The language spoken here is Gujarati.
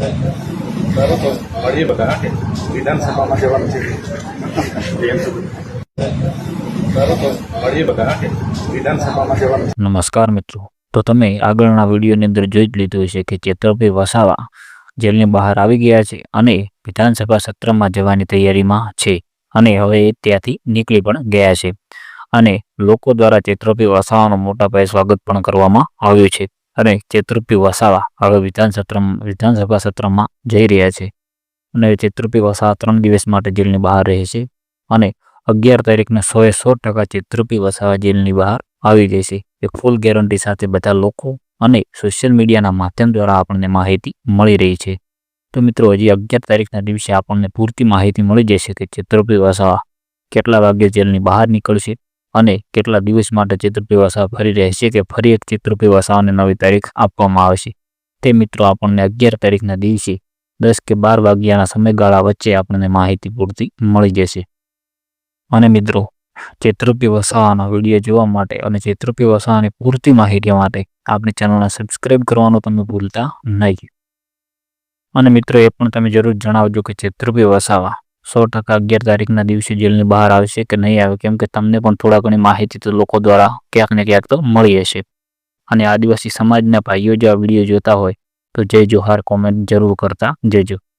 બરાબર તો મળીએ બધા. વિધાનસભામાં જવાનું છે. બરાબર તો મળીએ બધા. વિધાનસભામાં નમસ્કાર મિત્રો. તો તમે આગળના વિડીયોની અંદર જોઈ જ લીધું છે કે ચેતરભાઈ વસાવા જેલની બહાર આવી ગયા છે અને વિધાનસભા સત્રમાં જવાની તૈયારીમાં છે અને હવે ત્યાંથી નીકળી પણ ગયા છે. અને લોકો દ્વારા ચેતરભાઈ વસાવાનો મોટા પાયે સ્વાગત પણ કરવામાં આવ્યું છે. અને ચેતૃપી વસાવા હવે વિધાન સત્ર વિધાનસભા સત્રમાં જઈ રહ્યા છે. અને ચેતૃપી વસાવા ત્રણ દિવસ માટે જેલની બહાર રહે છે અને અગિયાર તારીખને સોએ સો ટકા ચેતૃપી વસાવા જેલની બહાર આવી જશે એ ફૂલ ગેરંટી સાથે બધા લોકો અને સોશિયલ મીડિયાના માધ્યમ દ્વારા આપણને માહિતી મળી રહી છે. તો મિત્રો, હજી અગિયાર તારીખના દિવસે આપણને પૂરતી માહિતી મળી જશે કે ચેતૃપી વસાવા કેટલા વાગ્યે જેલની બહાર નીકળશે અને કેટલા દિવસ માટે ચેતરભાઈ વસાવા ફરી રહેશે કે ફરી એક ચેતરભાઈ વસાવાને નવી તારીખ આપવામાં આવશે તે મિત્રો, આપણને અગિયાર તારીખના દિવસે દસ કે બાર વાગ્યાના સમયગાળા વચ્ચે આપણને માહિતી પૂરતી મળી જશે. અને મિત્રો ચેતરભાઈ વસાવાના વીડિયો જોવા માટે અને ચેતરભાઈ વસાવાની પૂરતી માહિતી માટે આપણી ચેનલને સબસ્ક્રાઈબ કરવાનું તમે ભૂલતા નહીં. અને મિત્રો, એ પણ તમે જરૂર જણાવજો કે ચેતરભાઈ વસાવા સો ટકા અગિયાર તારીખના દિવસે જેલની બહાર આવશે કે નહીં આવે, કેમ કે તમને પણ થોડા ઘણી માહિતી તો લોકો દ્વારા ક્યાંક ને ક્યાંક તો મળી હશે. અને આદિવાસી સમાજના ભાઈઓ જો આ વીડિયો જોતા હોય, તો જય જોહાર કોમેન્ટ જરૂર કરતા જજો.